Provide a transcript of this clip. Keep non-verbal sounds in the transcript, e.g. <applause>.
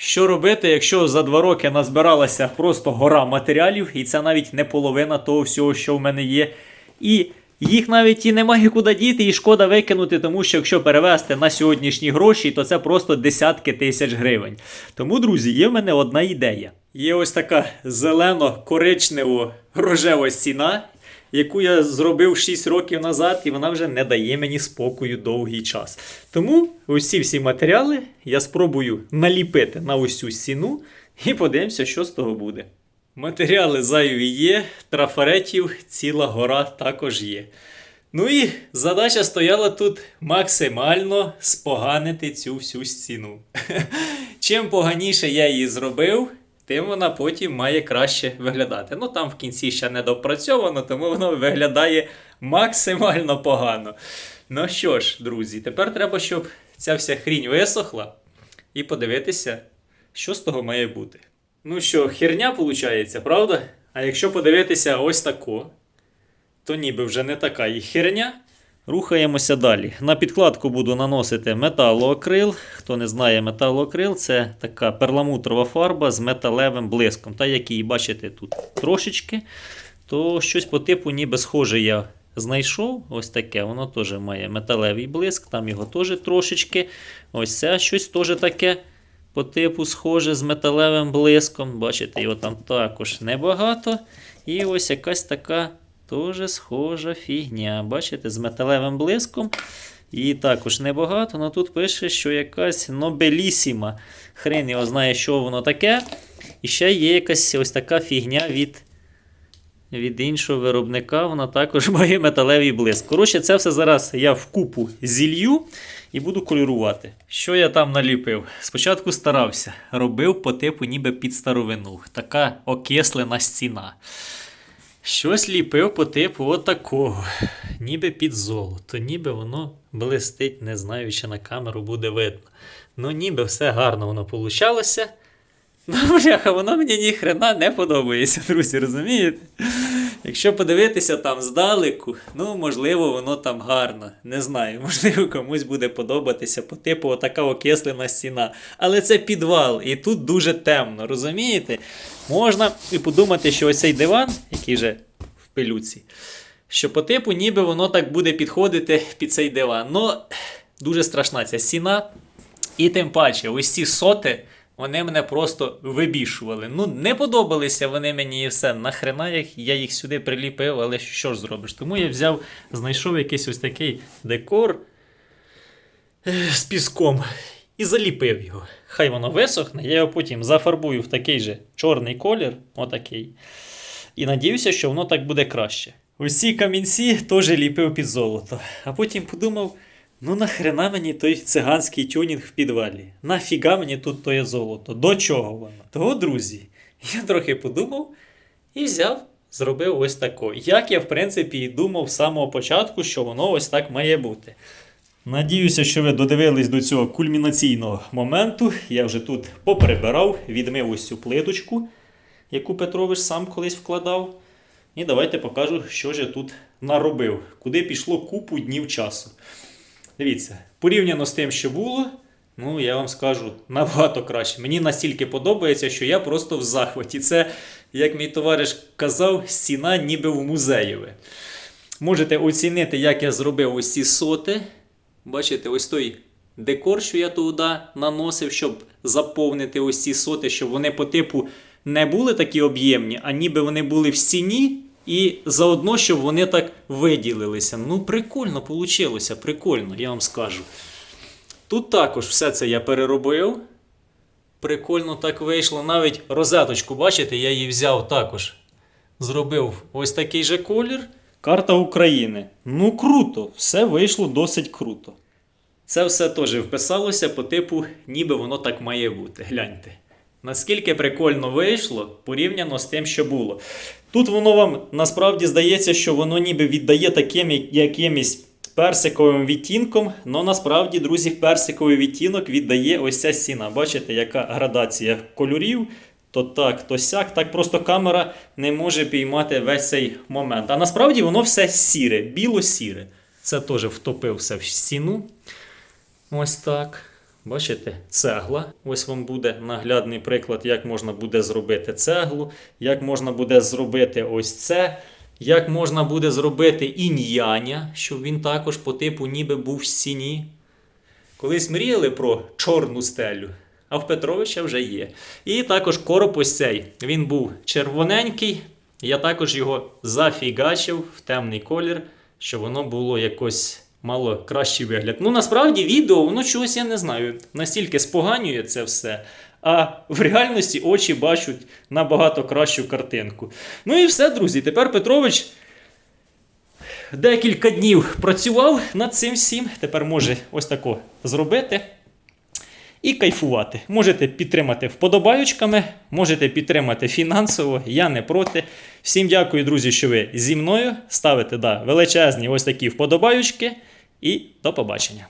Що робити, якщо за два роки назбиралася просто гора матеріалів, і це навіть не половина того всього, що в мене є. І їх навіть і немає куди діти, і шкода викинути, тому що якщо перевести на сьогоднішні гроші, то це просто десятки тисяч гривень. Тому, друзі, є в мене одна ідея. Є ось така зелено-коричнево-рожева стіна, яку я зробив 6 років назад, і вона вже не дає мені спокою довгий час. Тому усі всі матеріали я спробую наліпити на ось цю стіну і подивимося, що з того буде. Матеріали зайві є, трафаретів ціла гора також є. Ну і задача стояла тут максимально споганити цю всю стіну. <laughs> Чим поганіше я її зробив, тим вона потім має краще виглядати. Ну там в кінці ще не допрацьовано, тому воно виглядає максимально погано. Ну що ж, друзі, тепер треба, щоб ця вся хрінь висохла і подивитися, що з того має бути. Ну що, херня виходить, правда? А якщо подивитися ось тако, то ніби вже не така і херня. Рухаємося далі. На підкладку буду наносити металоакрил. Хто не знає, металоакрил це така перламутрова фарба з металевим блиском. Та як її бачите тут трошечки, то щось по типу ніби схоже я знайшов. Ось таке, воно теж має металевий блиск, там його теж трошечки. Ось це щось теж таке по типу схоже з металевим блиском. Бачите, його там також небагато. І ось якась така теж схожа фігня. Бачите, з металевим блиском. І також небагато, але тут пише, що якась Нобелісіма. Хрен його знає, що воно таке. І ще є якась ось така фігня від, від іншого виробника. Вона також <laughs> має металевий блиск. Коротше, це все зараз я вкупу зілью і буду кольорувати. Що я там наліпив? Спочатку старався, робив по типу ніби під старовину. Така окислена стіна. Щось ліпив по типу отакого. Ніби під золото, ніби воно блистить, не знаю, чи на камеру буде видно. Ну, ніби все гарно воно получалося. <laughs> Ну, бляха, воно мені ніхрена не подобається, друзі, розумієте? Якщо подивитися там здалеку, ну, можливо, воно там гарно. Не знаю, <laughs> можливо, комусь буде подобатися по типу отака окислена стіна. Але це підвал, і тут дуже темно, розумієте? Можна і подумати, що ось цей диван, який вже в пилюці, що по типу ніби воно так буде підходити під цей диван. Ну, дуже страшна ця стіна. І тим паче, ось ці соти, вони мене просто вибішували. Ну, не подобалися вони мені і все. Нахрена їх, я їх сюди приліпив, але що ж зробиш? Тому я взяв, знайшов якийсь ось такий декор е, з піском і заліпив його. Хай воно висохне, я його потім зафарбую в такий же чорний колір, отакий. І надіюся, що воно так буде краще. Ці камінці теж ліпив під золото. А потім подумав: ну нахрена мені той циганський тюнінг в підвалі? Нафіга мені тут тоє золото? До чого воно? Того, друзі, я трохи подумав і взяв, зробив ось тако. Як я, в принципі, і думав з самого початку, що воно ось так має бути. Надіюся, що ви додивились до цього кульмінаційного моменту. Я вже тут поприбирав, відмив ось цю плиточку, яку Петрович сам колись вкладав. І давайте покажу, що ж я тут наробив, куди пішло купу днів часу. Дивіться, порівняно з тим, що було, ну я вам скажу набагато краще. Мені настільки подобається, що я просто в захваті. Це, як мій товариш казав, стіна ніби в музеєві. Можете оцінити, як я зробив ось ці соти. Бачите, ось той декор, що я туди наносив, щоб заповнити ось ці соти, щоб вони по типу не були такі об'ємні, а ніби вони були в стіні, і заодно, щоб вони так виділилися. Ну, прикольно вийшло, прикольно, я вам скажу. Тут також все це я переробив. Прикольно так вийшло. Навіть розеточку, бачите, я її взяв також. Зробив ось такий же колір. Карта України. Ну круто, все вийшло досить круто. Це все теж вписалося по типу, ніби воно так має бути. Гляньте. Наскільки прикольно вийшло порівняно з тим, що було. Тут воно вам насправді здається, що воно ніби віддає таким якимось персиковим відтінком, але насправді, друзі, персиковий відтінок віддає ось ця стіна. Бачите, яка градація кольорів. То так, то сяк. Так просто камера не може піймати весь цей момент. А насправді воно все сіре, біло-сіре. Це теж втопив все в стіну. Ось так. Бачите, цегла. Ось вам буде наглядний приклад, як можна буде зробити цеглу, як можна буде зробити ось це, як можна буде зробити ін'яня, щоб він також по типу ніби був в стіні. Колись мріяли про чорну стелю, а в Петровича вже є. І також короб ось цей. Він був червоненький. Я також його зафігачив в темний колір, щоб воно було якось мало кращий вигляд. Ну, насправді, відео, воно чогось я не знаю, настільки споганює це все. А в реальності очі бачать набагато кращу картинку. Ну і все, друзі. Тепер Петрович декілька днів працював над цим всім. Тепер може ось тако зробити і кайфувати. Можете підтримати вподобаючками, можете підтримати фінансово, я не проти. Всім дякую, друзі, що ви зі мною ставите да, величезні ось такі вподобаючки. І до побачення.